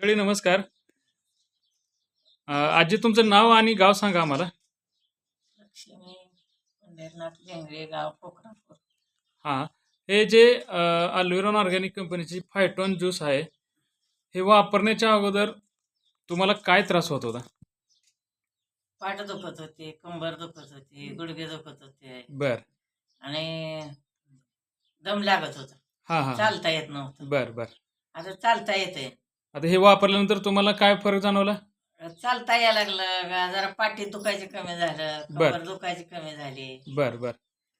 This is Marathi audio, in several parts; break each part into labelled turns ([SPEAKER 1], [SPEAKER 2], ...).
[SPEAKER 1] मंडळी नमस्कार. आजी तुमचं नाव आणि गाव सांगा आम्हाला.
[SPEAKER 2] लक्ष्मी पंढरनाथ लेंगरे गाव कोकणापूर.
[SPEAKER 1] हां हे जे अल्विरॉन ऑर्गॅनिक कंपनीची फायटॉन ज्यूस आहे हे वापरण्याच्या अगोदर तुम्हाला काय त्रास होत होता?
[SPEAKER 2] पाठ दुखत होते कंबर दुखत होती गुडघे दुखत होते.
[SPEAKER 1] बर.
[SPEAKER 2] आणि दम लागत होता.
[SPEAKER 1] हां हां
[SPEAKER 2] चालता येत नव्हतं.
[SPEAKER 1] बर बर.
[SPEAKER 2] आता चालता येते
[SPEAKER 1] आता हे वापरल्यानंतर तुम्हाला काय फरक जाणवला?
[SPEAKER 2] चालता यायला लागलं गा- जरा पाठी दुखायची कमी झालं
[SPEAKER 1] बर.
[SPEAKER 2] कंबर दुखायची कमी झाली.
[SPEAKER 1] बर बर.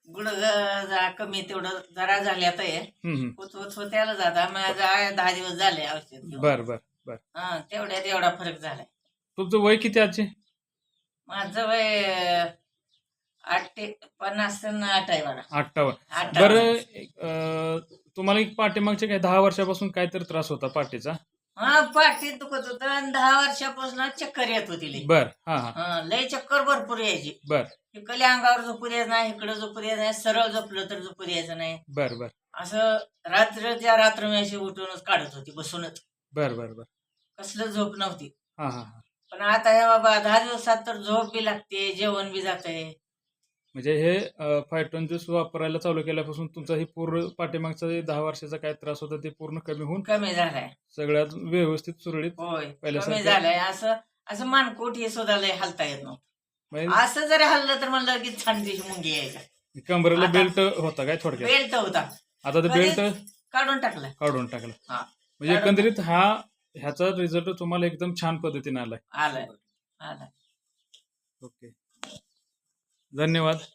[SPEAKER 2] गुडघ जरा कमी तेवढं जरा झाले आता हे.
[SPEAKER 1] हम्म, हम्म.
[SPEAKER 2] होत होत होत्याला जाता. माझा दहा दिवस झाले औषध घेऊन.
[SPEAKER 1] बर बर बर.
[SPEAKER 2] हा तेवढ्यात एवढा फरक झालाय.
[SPEAKER 1] तुमचं वय किती आजी
[SPEAKER 2] माझं वय अं, आठ ते पन्नास ते आठ आहे बघा.
[SPEAKER 1] अठ्ठावन्न.
[SPEAKER 2] आठ
[SPEAKER 1] बरं अ, तुम्हाला एक पाठीमागच्या काय दहा वर्षापासून काय तर त्रास होता पाठीचा?
[SPEAKER 2] हा पाठीत दुखत होत आणि दहा वर्षापासून चक्कर येत होती लई.
[SPEAKER 1] बर हां हां.
[SPEAKER 2] हा, लई चक्कर भरपूर यायची.
[SPEAKER 1] बर.
[SPEAKER 2] इकडे अंगावर झोपू द्यायचं नाही इकडे झोपू द्यायचं नाही सरळ झोपलं तर झोपू द्यायचं नाही.
[SPEAKER 1] बर बर.
[SPEAKER 2] असं रात्रीच्या रात्र मी अशी उठूनच काढत होती बसूनच.
[SPEAKER 1] बर बर बर.
[SPEAKER 2] कसलं झोप नव्हती.
[SPEAKER 1] हां हां हां.
[SPEAKER 2] पण आता हे बाबा दहा दिवसात तर झोप बी लागते जेवण बी जाते
[SPEAKER 1] म्हणजे हे फायटॉन ज्यूस वापरायला चालू केल्यापासून तुमचा हे पूर्ण पाठीमागचा जे दहा वर्षाचा काय त्रास होता ते पूर्ण कमी होऊन
[SPEAKER 2] कमी झालाय.
[SPEAKER 1] सगळ्यात व्यवस्थित सुरळीत
[SPEAKER 2] होय कमी
[SPEAKER 1] पहिल्यासारखं-
[SPEAKER 2] झालंय. असं असं मानकोट हे सुद्धा लय हलता येत नव्हतं.
[SPEAKER 1] म्हणजे
[SPEAKER 2] असं जरी हल्लं तर म्हणलं की थंडी मुंगी यायच्या
[SPEAKER 1] कमरेला
[SPEAKER 2] आता-
[SPEAKER 1] बेल्ट होता काय थोडक्यात?
[SPEAKER 2] बेल्ट होता.
[SPEAKER 1] आता ते
[SPEAKER 2] कधीच
[SPEAKER 1] बेल्ट
[SPEAKER 2] काढून टाकला.
[SPEAKER 1] काढून टाकला.
[SPEAKER 2] हा.
[SPEAKER 1] म्हणजे
[SPEAKER 2] काढून
[SPEAKER 1] एकंदरीत हा ह्याचा रिझल्ट तुम्हाला एकदम छान पद्धतीने आलाय.
[SPEAKER 2] आलाय. आलाय.
[SPEAKER 1] ओके. धन्यवाद.